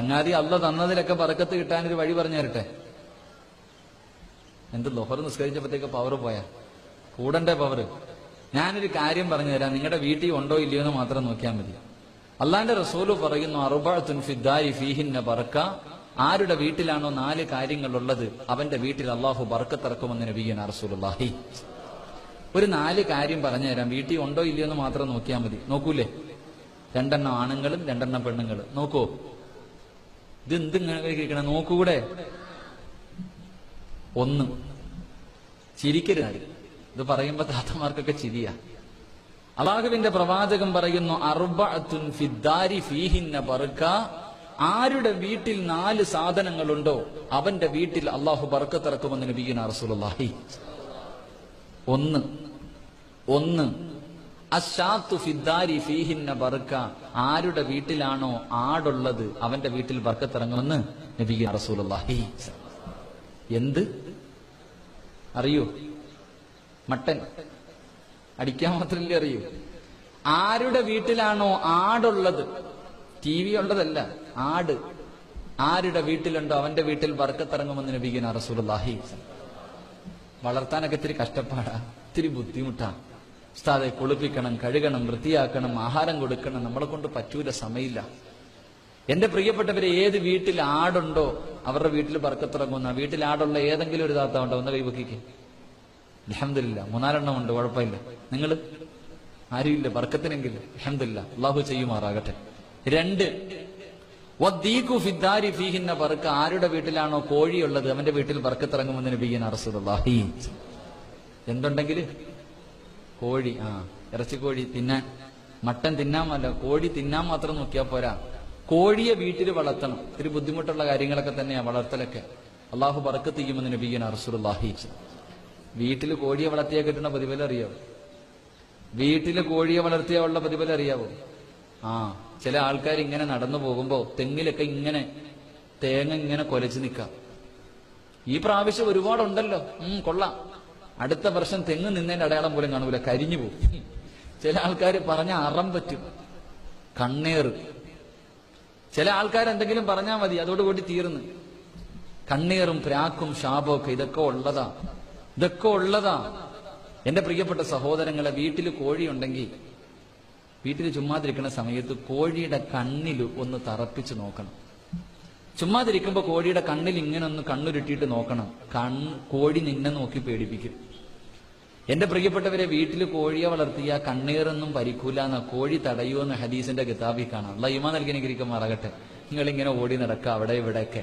ചങ്ങാതി അള്ള തന്നതിലൊക്കെ പറക്കത്ത് കിട്ടാനൊരു വഴി പറഞ്ഞു തരട്ടെ എന്ത് ലൊഹർ നിസ്കരിച്ചപ്പോഴത്തേക്ക് പവർ പോയാ? കൂടണ്ടേ പവർ ഞാനൊരു കാര്യം പറഞ്ഞു തരാം നിങ്ങളുടെ വീട്ടിൽ ഉണ്ടോ ഇല്ലയോ എന്ന് മാത്രം നോക്കിയാൽ മതി. അള്ളാന്റെ റസൂൽ പറയുന്നു അറുബത്തുൻ ഫിദ്ദാരി ഫീഹിന്ന ബർക്ക ആരുടെ വീട്ടിലാണോ നാല് കാര്യങ്ങൾ ഉള്ളത് അവന്റെ വീട്ടിൽ അള്ളാഹു ബർക്കത്തിറക്കുമെന്ന് നബിയന റസൂലുള്ളാഹി. ഒരു നാല് കാര്യം പറഞ്ഞു തരാം വീട്ടിൽ ഉണ്ടോ ഇല്ലയോ എന്ന് മാത്രം നോക്കിയാൽ മതി. നോക്കൂലേ? രണ്ടെണ്ണം ആണുങ്ങളും രണ്ടെണ്ണം പെണ്ണുങ്ങളും. നോക്കൂ. ഇത് എന്ത് ഇങ്ങനെ നോക്കൂടെ. ഒന്ന് ചിരിക്കരുത്. ഇത് പറയുമ്പോ താത്തമാർക്കൊക്കെ ചിരിയ. അള്ളാഹുവിന്റെ പ്രവാചകൻ പറയുന്നു അർബഅത്തുൻ ഫിദ്ദാരി ഫീഹിന്ന ബർക്ക. ആരുടെ വീട്ടിൽ നാല് സാധനങ്ങളുണ്ടോ അവന്റെ വീട്ടിൽ അള്ളാഹു ബർക്കത്തിറക്കുമെന്ന് നബീന റസൂലുള്ളാഹി. ഒന്ന് ഒന്ന് അശാത്തു ഫിദ്ദാരി ഫീഹിന്ന ബർക്ക ആരുടെ വീട്ടിലാണോ ആടുള്ളത് അവന്റെ വീട്ടിൽ ബർക്കത്തിറങ്ങുമെന്ന് നബി റസൂലുള്ളാഹി എന്ത്? അറിയോ? മട്ടൻ. അടിക്കാൻ മാത്രമല്ലേ അറിയൂ? ആരുടെ വീട്ടിലാണോ ആടുള്ളത്? ടി വി ഉള്ളതല്ല ആട്. ആരുടെ വീട്ടിലുണ്ടോ അവന്റെ വീട്ടിൽ വർക്കത്തിറങ്ങുമെന്ന് നബിക്കുന്ന റസൂലുള്ളാഹി വളർത്താനൊക്കെ ഇത്തിരി കഷ്ടപ്പാടാ ഇത്തിരി ബുദ്ധിമുട്ടാ. ഉസ്താദെ കുളിപ്പിക്കണം കഴുകണം വൃത്തിയാക്കണം ആഹാരം കൊടുക്കണം നമ്മളെ കൊണ്ട് പറ്റൂല സമയമില്ല എന്റെ പ്രിയപ്പെട്ടവരെ ഏത് വീട്ടിൽ ആടുണ്ടോ അവരുടെ വീട്ടിൽ പറക്കത്തിറങ്ങുന്ന വീട്ടിൽ ആടുള്ള ഏതെങ്കിലും ഒരു താത്ത ഉണ്ടോ ഒന്ന് കൈവക്കിക്ക് അലഹമില്ല മൂന്നാലെണ്ണം ഉണ്ട് കുഴപ്പമില്ല. നിങ്ങൾ ആരുമില്ല ബർക്കത്തിനെങ്കിലും അലഹമില്ല അള്ളാഹു ചെയ്യുമാറാകട്ടെ. രണ്ട് ഫീഹിന്ന ആരുടെ വീട്ടിലാണോ കോഴിയുള്ളത് അവന്റെ വീട്ടിൽ ബർക്കത്തിറങ്ങുമെന്ന് എന്തുണ്ടെങ്കിൽ കോഴി ആ ഇറച്ചിക്കോഴി തിന്നാൻ മട്ടൻ തിന്നാൻ അല്ല കോഴി തിന്നാൻ മാത്രം നോക്കിയാൽ പോരാ. കോഴിയെ വീട്ടിൽ വളർത്തണം. ഇത്തിരി ബുദ്ധിമുട്ടുള്ള കാര്യങ്ങളൊക്കെ തന്നെയാ വളർത്തലൊക്കെ. അള്ളാഹു ബർക്കത്ത് തീയുമെന്ന് നബിയാണ് അറസുല്ലാഹി വീട്ടിൽ കോഴിയെ വളർത്തിയാൽ കിട്ടുന്ന പ്രതിഫലം അറിയാവോ? വീട്ടിൽ കോഴിയെ വളർത്തിയാൽ ഉള്ള പ്രതിഫലം അറിയാവോ? ആ ചില ആൾക്കാർ ഇങ്ങനെ നടന്നു പോകുമ്പോ തെങ്ങിലൊക്കെ ഇങ്ങനെ തേങ്ങ ഇങ്ങനെ കൊലച്ചു നിൽക്കാം ഈ പ്രാവശ്യം ഒരുപാടുണ്ടല്ലോ. ഉം കൊള്ളാം. അടുത്ത വർഷം തെങ്ങ് നിന്നതിന്റെ അടയാളം പോലും കാണൂല കരിഞ്ഞു പോകും. ചില ആൾക്കാർ പറഞ്ഞ അറം പറ്റും. കണ്ണേറ് ചില ആൾക്കാർ എന്തെങ്കിലും പറഞ്ഞാൽ മതി അതോടുകൂടി തീർന്ന്. കണ്ണീറും പ്രാക്കും ശാപമൊക്കെ ഇതൊക്കെ ഉള്ളതാ. ഇതൊക്കെ ഉള്ളതാ. എന്റെ പ്രിയപ്പെട്ട സഹോദരങ്ങളെ വീട്ടിൽ കോഴിയുണ്ടെങ്കിൽ വീട്ടിൽ ചുമ്മാതിരിക്കുന്ന സമയത്ത് കോഴിയുടെ കണ്ണിൽ ഒന്ന് തറപ്പിച്ച് നോക്കണം. ചുമ്മാതിരിക്കുമ്പോ കോഴിയുടെ കണ്ണിൽ ഇങ്ങനെ ഒന്ന് കണ്ണുരുട്ടിയിട്ട് നോക്കണം. കൺ കോഴി നിന്നെ നോക്കി പേടിപ്പിക്കും. എന്റെ പ്രിയപ്പെട്ടവരെ വീട്ടിൽ കോഴിയെ വളർത്തിയ കണ്ണീറൊന്നും പരിക്കൂല എന്ന കോഴി തടയുമെന്ന് ഹദീസിന്റെ കിതാബിൽ കാണാം. ലൈമ മറകട്ടെ. നിങ്ങൾ ഇങ്ങനെ ഓടി നടക്കുക അവിടെ ഇവിടെയൊക്കെ.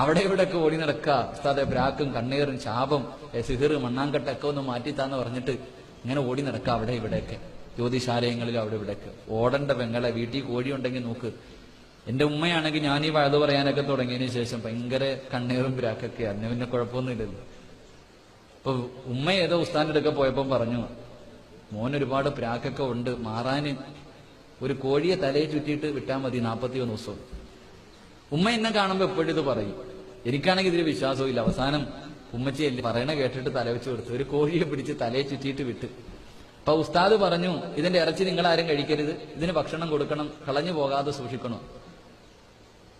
അവിടെ ഇവിടെയൊക്കെ ഓടി നടക്കുക ഉസ്താദെ ബ്രാക്കും കണ്ണീറും ശാപം സിഹിർ മണ്ണാങ്കട്ടൊക്കെ ഒന്ന് മാറ്റിത്താന്ന് പറഞ്ഞിട്ട് ഇങ്ങനെ ഓടി നടക്കുക അവിടെ ഇവിടെയൊക്കെ. ജ്യോതിശാലയങ്ങളിലും അവിടെ ഇവിടെയൊക്കെ. ഓടണ്ട പെങ്ങളെ വീട്ടിൽ കോഴി ഉണ്ടെങ്കിൽ നോക്ക്. എന്റെ ഉമ്മയാണെങ്കിൽ ഞാൻ ഈ വഴുതു പറയാനൊക്കെ തുടങ്ങിയതിന് ശേഷം ഭയങ്കര കണ്ണീറും ബ്രാക്കൊക്കെ അന്ന് പിന്നെ കുഴപ്പമൊന്നുമില്ലല്ലോ. ഇപ്പൊ ഉമ്മ ഏതോ ഉസ്താന്റെ അടുക്ക പോയപ്പം പറഞ്ഞു മോൻ ഒരുപാട് പ്രാക്കൊക്കെ ഉണ്ട് മാറാന് ഒരു കോഴിയെ തലയെ ചുറ്റിയിട്ട് വിട്ടാൽ മതി നാൽപ്പത്തി ഒന്ന് ഉമ്മ എന്നെ കാണുമ്പോ എപ്പോഴും ഇത് പറയും. എനിക്കാണെങ്കിൽ ഇതിൽ വിശ്വാസവും അവസാനം ഉമ്മച്ചി എല്ലാം പറയണ കേട്ടിട്ട് തല വെച്ച് കൊടുത്തു. ഒരു കോഴിയെ പിടിച്ച് തലയെ ചുറ്റിയിട്ട് വിട്ട്. അപ്പൊ ഉസ്താദ് പറഞ്ഞു ഇതിന്റെ ഇറച്ചി നിങ്ങൾ ആരും കഴിക്കരുത്. ഇതിന് ഭക്ഷണം കൊടുക്കണം കളഞ്ഞു പോകാതെ സൂക്ഷിക്കണം.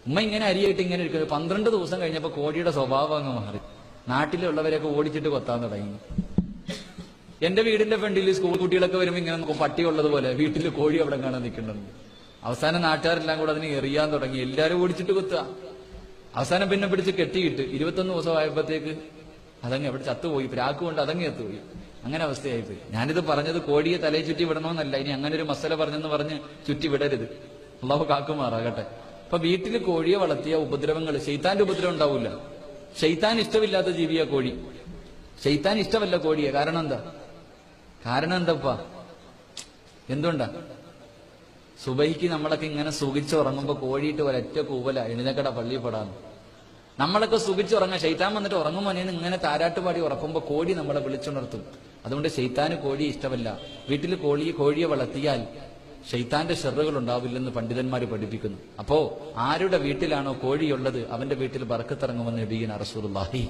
ഉമ്മ ഇങ്ങനെ അരിയായിട്ട് ഇങ്ങനെ ഇരിക്കുന്നത് പന്ത്രണ്ട് ദിവസം കഴിഞ്ഞപ്പോ കോഴിയുടെ സ്വഭാവം അങ്ങ് മാറി. നാട്ടിലുള്ളവരെയൊക്കെ ഓടിച്ചിട്ട് കൊത്താൻ തുടങ്ങി. എന്റെ വീടിന്റെ ഫ്രണ്ടിൽ സ്കൂൾ കുട്ടികളൊക്കെ വരുമ്പോൾ ഇങ്ങനെ നോക്കും പട്ടി ഉള്ളതുപോലെ. വീട്ടിൽ കോഴി അവിടെ കാണാൻ നിൽക്കുന്നുണ്ട്. അവസാനം നാട്ടുകാരെല്ലാം കൂടെ അതിന് എറിയാൻ തുടങ്ങി. എല്ലാരും ഓടിച്ചിട്ട് കൊത്തുക. അവസാനം പിന്നെ പിടിച്ച് കെട്ടിയിട്ട് ഇരുപത്തൊന്ന് ദിവസം ആയപ്പോഴത്തേക്ക് അതങ്ങ് എവിടെ ചത്തുപോയി. പ്രാക്ക് കൊണ്ട് അതങ്ങ് എത്തുപോയി. അങ്ങനെ അവസ്ഥയായിപ്പോയി. ഞാനിത് പറഞ്ഞത് കോഴിയെ തലയെ ചുറ്റി വിടണമെന്നല്ല ഇനി അങ്ങനെ ഒരു മസല പറഞ്ഞെന്ന് പറഞ്ഞ് ചുറ്റി വിടരുത്. അള്ളാഹു കാക്കുമാറാകട്ടെ. അപ്പൊ വീട്ടിൽ കോഴിയെ വളർത്തിയ ഉപദ്രവങ്ങൾ ശൈത്താന്റെ ഉപദ്രവം ഉണ്ടാവില്ല ഷെയ്ത്താൻ ഇഷ്ടമില്ലാത്ത ജീവിയാ കോഴി. ഷെയ്ത്താൻ ഇഷ്ടമല്ല കോഴിയെ. കാരണം എന്താ? കാരണം എന്താപ്പാ എന്തുകൊണ്ടാ? സുബൈക്ക് നമ്മളൊക്കെ ഇങ്ങനെ സുഖിച്ചുറങ്ങുമ്പോ കോഴിയിട്ട് ഒരൊറ്റ കൂവല. എഴുന്നേക്കട പള്ളിപ്പെടാന്ന് നമ്മളൊക്കെ സുഖിച്ചുറങ്ങാൻ ഷെയ്ത്താൻ വന്നിട്ട് ഉറങ്ങുമ്പോൾ ഞാൻ ഇങ്ങനെ താരാട്ടുപാടി ഉറക്കുമ്പോ കോഴി നമ്മളെ വിളിച്ചുണർത്തും. അതുകൊണ്ട് ഷെയ്ത്താന് കോഴി ഇഷ്ടമല്ല. വീട്ടിൽ കോഴി കോഴിയെ വളർത്തിയാൽ ഷെയ്ത്താന്റെ ഷെറുകൾ ഉണ്ടാവില്ലെന്ന് പണ്ഡിതന്മാർ പഠിപ്പിക്കുന്നു. അപ്പോ ആരുടെ വീട്ടിലാണോ കോഴിയുള്ളത് അവന്റെ വീട്ടിൽ ബർക്കത്തിറങ്ങുമെന്ന് നബീൻ അറസൂർഹി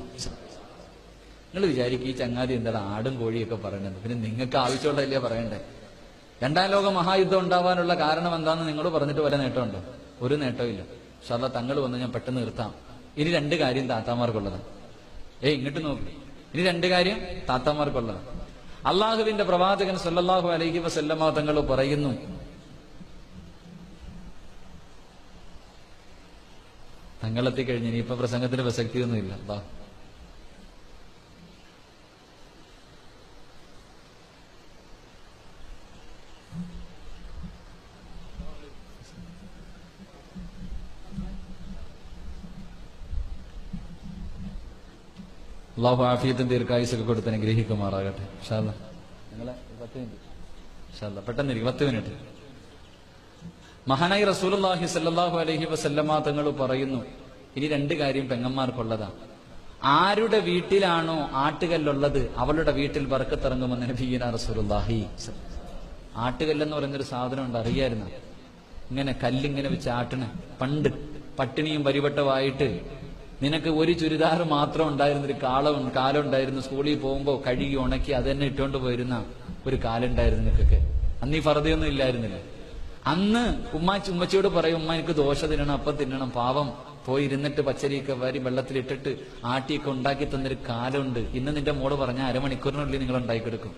നിങ്ങൾ വിചാരിക്കും ഈ ചങ്ങാതി എന്താണ് ആടും കോഴിയൊക്കെ പറയണത്. പിന്നെ നിങ്ങൾക്ക് ആവശ്യമുള്ളതല്ലേ പറയണ്ടേ? രണ്ടാം ലോക മഹായുദ്ധം ഉണ്ടാവാനുള്ള കാരണം എന്താണെന്ന് നിങ്ങൾ പറഞ്ഞിട്ട് വല്ല നേട്ടമുണ്ടോ? ഒരു നേട്ടമില്ല സാധാ തങ്ങൾ വന്ന് ഞാൻ പെട്ടെന്ന് നിർത്താം. ഇനി രണ്ട് കാര്യം താത്താമാർക്കുള്ളതാണ്. ഏയ് ഇങ്ങോട്ട് നോക്ക്. ഇനി രണ്ട് കാര്യം താത്താമാർക്കുള്ളതാണ്. അള്ളാഹുവിന്റെ പ്രവാചകൻ സല്ലാഹു അലൈഹി വസല്ലമ തങ്ങൾ പറയുന്നു തങ്ങളെത്തി കഴിഞ്ഞ് ഇനിയിപ്പൊ പ്രസംഗത്തിന് പ്രസക്തിയൊന്നുമില്ല. അതാ അള്ളാഹു ആഫിയത്തും ദീർഘായുസൊക്കെ കൊടുത്ത് അനുഗ്രഹിക്കുമാറാകട്ടെ. ഷാല്ല നിങ്ങളെ പത്ത് മിനിറ്റ്. ഷാല്ല പെട്ടെന്നിരിക്കും പത്ത് മിനിറ്റ്. മഹാനായി റസൂലുള്ളാഹി സല്ലാഹു അലൈഹി വസല്ലമ തങ്ങൾ പറയുന്നു ഇനി രണ്ട് കാര്യം പെങ്ങന്മാർക്കുള്ളതാ. ആരുടെ വീട്ടിലാണോ ആട്ടുകല്ലുള്ളത് അവളുടെ വീട്ടിൽ വറക്കത്തിറങ്ങുമെന്ന് നബീന റസൂലുള്ളാഹി ആട്ടുകല്ലെന്ന് പറയുന്നൊരു സാധനം ഉണ്ട് അറിയായിരുന്നു? ഇങ്ങനെ കല്ലിങ്ങനെ വെച്ച് ആട്ടണ്. പണ്ട് പട്ടിണിയും പരിവട്ടമായിട്ട് നിനക്ക് ഒരു ചുരിദാർ മാത്രം ഉണ്ടായിരുന്നൊരു കാലം കാലം ഉണ്ടായിരുന്നു. സ്കൂളിൽ പോകുമ്പോൾ കഴുകി ഉണക്കി അത് തന്നെ ഇട്ടുകൊണ്ട് പോയിരുന്ന ഒരു കാലുണ്ടായിരുന്നു നിനക്കൊക്കെ. അന്ന് ഈ ഫറതയൊന്നും ഇല്ലായിരുന്നില്ല? അന്ന് ഉമ്മാച്ചി ഉമ്മച്ചിയോട് പറയും ഉമ്മ എനിക്ക് ദോശ തിന്നണം അപ്പം തിന്നണം. പാവം. പോയി ഇരുന്നിട്ട് പച്ചരിയൊക്കെ വാരി വെള്ളത്തിലിട്ടിട്ട് ആട്ടിയൊക്കെ ഉണ്ടാക്കി തന്നൊരു കാലുണ്ട്. ഇന്ന് നിന്റെ മോൾ പറഞ്ഞ അരമണിക്കൂറിനുള്ളിൽ നിങ്ങൾ ഉണ്ടാക്കിയെടുക്കും.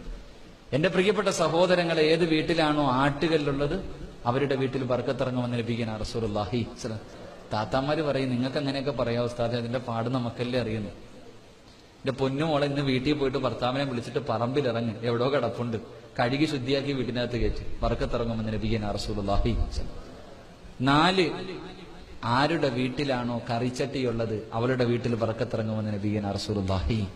എന്റെ പ്രിയപ്പെട്ട സഹോദരങ്ങളെ ഏത് വീട്ടിലാണോ ആട്ടുകല്ലുള്ളത് അവരുടെ വീട്ടിൽ ബർക്കത്തിറങ്ങുമെന്ന് ലഭിക്കാൻ റസൂലുള്ളാഹി സ്വലം. താത്താമാര് പറയും നിങ്ങൾക്ക് അങ്ങനെയൊക്കെ പറയാം ഉസ്താദെ അതിന്റെ പാട് നമുക്കല്ലേ അറിയുന്നു. എന്റെ പൊന്നു മോളെ ഇന്ന് വീട്ടിൽ പോയിട്ട് ഭർത്താവിനെ വിളിച്ചിട്ട് പറമ്പിലിറങ്ങി എവിടോ കിടപ്പുണ്ട്. കഴുകി ശുദ്ധിയാക്കി വീട്ടിനകത്ത് കയറ്റി. വറക്കത്തിറങ്ങുമെന്ന് നബിയൻ അറസൂലി നാല് ആരുടെ വീട്ടിലാണോ കറിച്ചട്ടിയുള്ളത് അവളുടെ വീട്ടിൽ വറക്കത്തിറങ്ങുമെന്ന് നബിയൻ അറസൂലി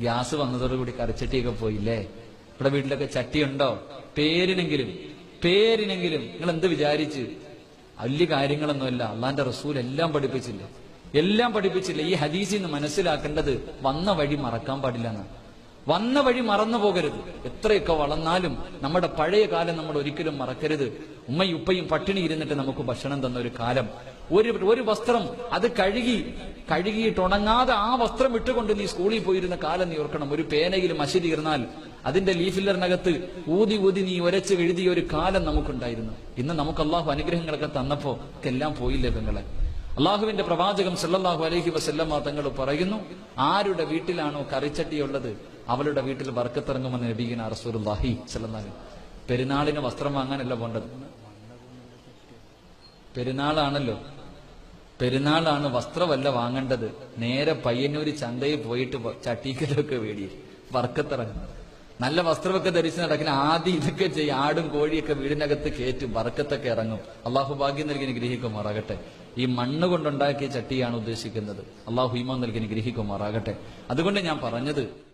ഗ്യാസ് വന്നതോടുകൂടി കറിച്ചട്ടിയൊക്കെ പോയില്ലേ? ഇവിടെ വീട്ടിലൊക്കെ ചട്ടിയുണ്ടോ? പേരിനെങ്കിലും പേരിനെങ്കിലും നിങ്ങൾ എന്ത് വിചാരിച്ച്? വലിയ കാര്യങ്ങളൊന്നുമല്ല. അള്ളാന്റെ റസൂൽ എല്ലാം പഠിപ്പിച്ചില്ലേ? എല്ലാം പഠിപ്പിച്ചില്ല. ഈ ഹദീസിൽ നിന്ന് മനസ്സിലാക്കേണ്ടത് വന്ന വഴി മറക്കാൻ പാടില്ല എന്നാണ് വന്ന വഴി മറന്നു പോകരുത്. എത്രയൊക്കെ വളർന്നാലും നമ്മുടെ പഴയ കാലം നമ്മൾ ഒരിക്കലും മറക്കരുത്. ഉമ്മയും ഉപ്പയും പട്ടിണി ഇരുന്നിട്ട് നമുക്ക് ഭക്ഷണം തന്ന ഒരു കാലം. ഒരു ഒരു വസ്ത്രം അത് കഴുകി കഴുകിയിട്ട് ഉണങ്ങാതെ ആ വസ്ത്രം ഇട്ടുകൊണ്ട് നീ സ്കൂളിൽ പോയിരുന്ന കാലം നീ ഓർക്കണം. ഒരു പേനയിൽ മഷി തീർന്നാൽ അതിന്റെ ലീഫില്ലറിനകത്ത് ഊതി ഊതി നീ ഒരച്ച് എഴുതിയ ഒരു കാലം നമുക്കുണ്ടായിരുന്നു. ഇന്ന് നമുക്ക് അള്ളാഹു അനുഗ്രഹങ്ങളൊക്കെ തന്നപ്പോ ഇതെല്ലാം പോയില്ലേ പെങ്ങളെ? അള്ളാഹുവിന്റെ പ്രവാചകം സല്ലാഹു അലഹി വസല്ലമ്മ തങ്ങൾ പറയുന്നു ആരുടെ വീട്ടിലാണോ കറിച്ചട്ടിയുള്ളത് അവളുടെ വീട്ടിൽ വർക്കത്തിറങ്ങുമെന്ന് നബീന റസൂലുള്ളാഹി സല്ലല്ലാഹു പെരുന്നാളിന് വസ്ത്രം വാങ്ങാനല്ല പോണ്ടത്. പെരുന്നാളാണല്ലോ. പെരുന്നാളാണ് വസ്ത്രമല്ല വാങ്ങേണ്ടത്. നേരെ പയ്യന്നൂര് ചന്തയിൽ പോയിട്ട് ചട്ടീക്കലൊക്കെ വേടി വർക്കത്തിറങ്ങുന്നത് നല്ല വസ്ത്രമൊക്കെ ധരിച്ച് നടക്കുന്ന ആദ്യം ഇതൊക്കെ ചെയ്യും. ആടും കോഴിയൊക്കെ വീടിനകത്ത് കയറ്റും വർക്കത്തൊക്കെ ഇറങ്ങും. അള്ളാഹു ഭാഗ്യം നൽകി ഗ്രഹിക്കുമാറാകട്ടെ ഈ മണ്ണ് കൊണ്ടുണ്ടാക്കിയ ചട്ടിയാണ് ഉദ്ദേശിക്കുന്നത്. അള്ളാഹു ഹിമം നൽകി ഗ്രഹിക്കുമാറാകട്ടെ അതുകൊണ്ട് ഞാൻ പറഞ്ഞത്